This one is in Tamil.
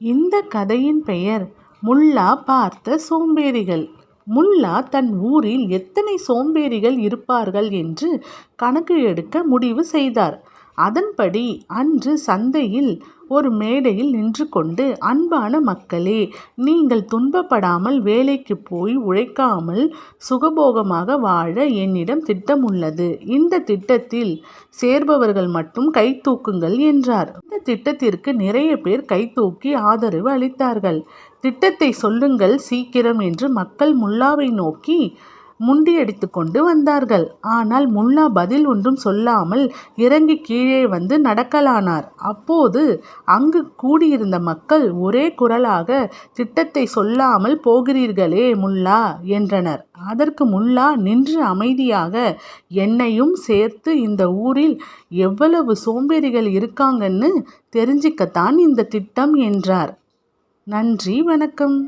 இந்த கதையின் பெயர் முல்லா பார்த்த சோம்பேறிகள். முல்லா தன் ஊரில் எத்தனை சோம்பேறிகள் இருப்பார்கள் என்று கணக்கு எடுக்க முடிவு செய்தார். அதன்படி அன்று சந்தையில் ஒரு மேடையில் நின்று கொண்டு அன்பான மக்களே நீங்கள் துன்பப்படாமல் வேலைக்கு போய் உழைக்காமல் சுகபோகமாக வாழ என்னிடம் திட்டம் உள்ளது இந்த திட்டத்தில் சேர்பவர்கள் மட்டும் கை தூக்குங்கள் என்றார். இந்த திட்டத்திற்கு நிறைய பேர் கை தூக்கி ஆதரவு அளித்தார்கள். திட்டத்தை சொல்லுங்கள் சீக்கிரம் என்று மக்கள் முல்லாவை நோக்கி முண்டியடித்து கொண்டு வந்தார்கள். ஆனால் முல்லா பதில் ஒன்றும் சொல்லாமல் இறங்கி கீழே வந்து நடக்கலானார். அப்போது அங்கு கூடியிருந்த மக்கள் ஒரே குரலாக திட்டத்தை சொல்லாமல் போகிறீர்களே முல்லா என்றனர். அதற்கு முல்லா நின்று அமைதியாக என்னையும் சேர்த்து இந்த ஊரில் எவ்வளவு சோம்பேறிகள் இருக்காங்கன்னு தெரிஞ்சுக்கத்தான் இந்த திட்டம் என்றார். நன்றி வணக்கம்.